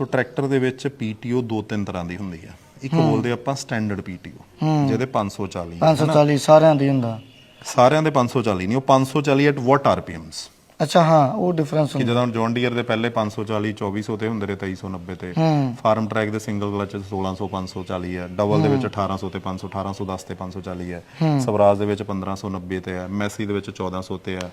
ਸੋ tractor ਦੇ ਵਿੱਚ PTO ਦੋ ਤਿੰਨ ਤਰ੍ਹਾਂ ਦੀ ਹੁੰਦੀ ਆ। ਇੱਕ ਬੋਲਦੇ ਆਪਾਂ ਸਟੈਂਡਰਡ ਪੀਟੀਓ ਜਿਹਦੇ 540 ਆ। 540 ਸਾਰਿਆਂ ਦੀ ਹੁੰਦਾ। ਸਾਰਿਆਂ ਦੇ 540 ਨਹੀਂ ਉਹ 540 ਐਟ ਵਾਟ ਆਰਪੀਐਮਸ ਅੱਛਾ ਹਾਂ ਉਹ ਡਿਫਰੈਂਸ ਕਿ ਹੁੰਦਾ। ਜਦੋਂ ਜੌਨ ਡੀਅਰ ਦੇ ਪਹਿਲੇ 540 2400 ਤੇ ਹੁੰਦੇ ਰਹੇ 2390 ਤੇ। ਹੂੰ। ਫਾਰਮ ਟਰੈਕ ਦੇ ਸਿੰਗਲ ਕਲਚ 1600 540 ਹੈ। ਡਬਲ ਦੇ ਵਿੱਚ 1800 ਤੇ 500 1810 ਤੇ 540 ਹੈ। ਸਵਰਾਜ ਦੇ ਵਿੱਚ 1590 ਤੇ ਹੈ। ਮੈਸੀ ਦੇ ਵਿੱਚ 1400 ਤੇ ਹੈ।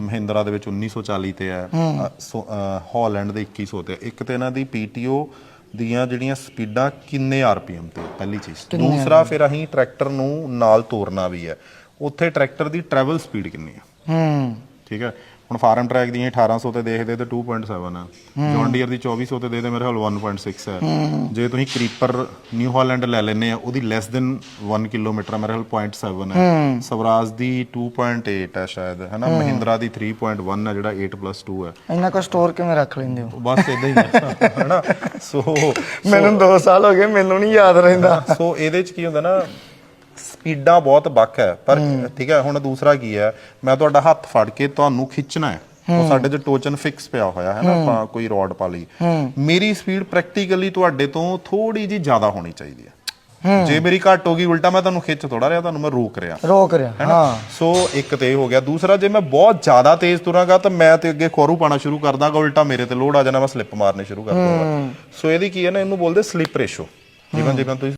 ਮਹਿੰਦਰਾ ਦੇ ਵਿੱਚ 1940 ਤੇ ਹੈ। ਅ, ਸੋ- ਅ, ਹਾਲੈਂਡ ਦੇ 2100 ਤੇ ਹੈ। ਇੱਕ ਤੇ ਇਹਨਾਂ ਦੀ ਪੀਟੀਓ ਦੀਆਂ ਜਿਹੜੀਆਂ ਸਪੀਡਾਂ ਕਿੰਨੇ ਆਰਪੀਐਮ ਤੇ ਪਹਿਲੀ ਚੀਜ਼। ਦੂਸਰਾ ਫਿਰ ਅਸੀਂ ਟਰੈਕਟਰ ਨੂੰ ਨਾਲ ਤੋਰਨਾ ਵੀ ਹੈ। ਉੱਥੇ ਟਰੈਕਟਰ ਦੀ ਟਰੈਵਲ ਸਪੀਡ ਕਿੰਨੀ ਹੈ? ਹੂੰ। ਠੀਕ ਹੈ? ਹੁਣ ਫਾਰਮ ਟਰੈਕ ਦੀਆਂ 1800 ਤੇ ਦੇਖਦੇ ਤੇ 2.7 ਆ। ਜੌਨ ਡੀਅਰ ਦੀ 2400 ਤੇ ਦੇ ਦੇ ਮੇਰੇ ਹਾਲ 1.6 ਹੈ ਜੇ ਤੁਸੀਂ ਕਰੀਪਰ ਨਿਊ ਹਾਲੈਂਡ ਲੈ ਲੈਨੇ ਆ ਉਹਦੀ ਲੈਸ ਦੈਨ 1 ਕਿਲੋਮੀਟਰ ਮੇਰੇ ਹਾਲ 0.7 ਹੈ। ਸਵਰਾਜ ਦੀ 2.8 ਹੈ ਸ਼ਾਇਦ ਹੈ। ਨਾ ਮਹਿੰਦਰਾ ਦੀ 3.1 ਹੈ ਜਿਹੜਾ 8 2 ਹੈ ਇੰਨਾ ਕੋ ਸਟੋਰ ਕਿਵੇਂ ਰੱਖ ਲੈਂਦੇ ਹੋ? ਬਸ ਇਦਾਂ ਹੀ ਹੈ ਹੈ ਨਾ ਸੋ ਮੈਨੂੰ 2 ਸਾਲ ਹੋ ਗਏ ਮੈਨੂੰ ਨਹੀਂ ਯਾਦ ਰਹਿੰਦਾ। ਸੋ ਇਹਦੇ ਚ ਕੀ ਹੁੰਦਾ ਨਾ ਸਪੀਡਾਂ ਬਹੁਤ ਬੱਕ ਹੈ ਪਰ ਠੀਕ ਹੈ ਹੁਣ ਦੂਸਰਾ ਕੀ ਹੈ ਮੈਂ ਤੁਹਾਡਾ ਹੱਥ ਫੜ ਕੇ ਤੁਹਾਨੂੰ ਖਿੱਚਣਾ ਹੈ। ਉਹ ਸਾਡੇ ਚ ਟੋਚਨ ਫਿਕਸ ਪਿਆ ਹੋਇਆ ਹੈ ਨਾ ਆਪਾਂ ਕੋਈ ਰੋਡ ਪਾ ਲਈ। ਮੇਰੀ ਸਪੀਡ ਪ੍ਰੈਕਟੀਕਲੀ ਤੁਹਾਡੇ ਤੋਂ ਥੋੜੀ ਜੀ ਜ਼ਿਆਦਾ ਹੋਣੀ ਚਾਹੀਦੀ ਹੈ। ਜੇ ਮੇਰੀ ਘੱਟ ਹੋ ਗਈ ਉਲਟਾ ਮੈਂ ਤੁਹਾਨੂੰ ਖਿੱਚ ਥੋੜਾ ਰਿਹਾ ਤੁਹਾਨੂੰ ਮੈਂ ਰੋਕ ਰਿਹਾ। ਰੋਕ ਰਿਹਾ ਹਾਂ ਸੋ ਇੱਕ ਤੇ ਹੋ ਗਿਆ। ਦੂਸਰਾ ਜੇ ਮੈਂ ਬਹੁਤ ਜ਼ਿਆਦਾ ਤੇਜ਼ ਤੁਰਾਂਗਾ ਤਾਂ ਮੈਂ ਤੇ ਅੱਗੇ ਖੋਰੂ ਪਾਣਾ ਸ਼ੁਰੂ ਕਰ ਦਾਂਗਾ ਉਲਟਾ ਮੇਰੇ ਤੇ ਲੋਡ ਆ ਜਾਣਾ ਮੈਂ ਸਲਿੱਪ ਮਾਰਨੇ ਸ਼ੁਰੂ ਕਰ ਦੂੰਗਾ ਸੋ ਇਹਦੀ ਕੀ ਹੈ ਨਾ ਇਹਨੂੰ ਬੋਲਦੇ ਸਲਿੱਪ ਰੇਸ਼ੋ। ਜਿਵੇਂ ਜਿਵੇਂ ਤੁਸੀਂ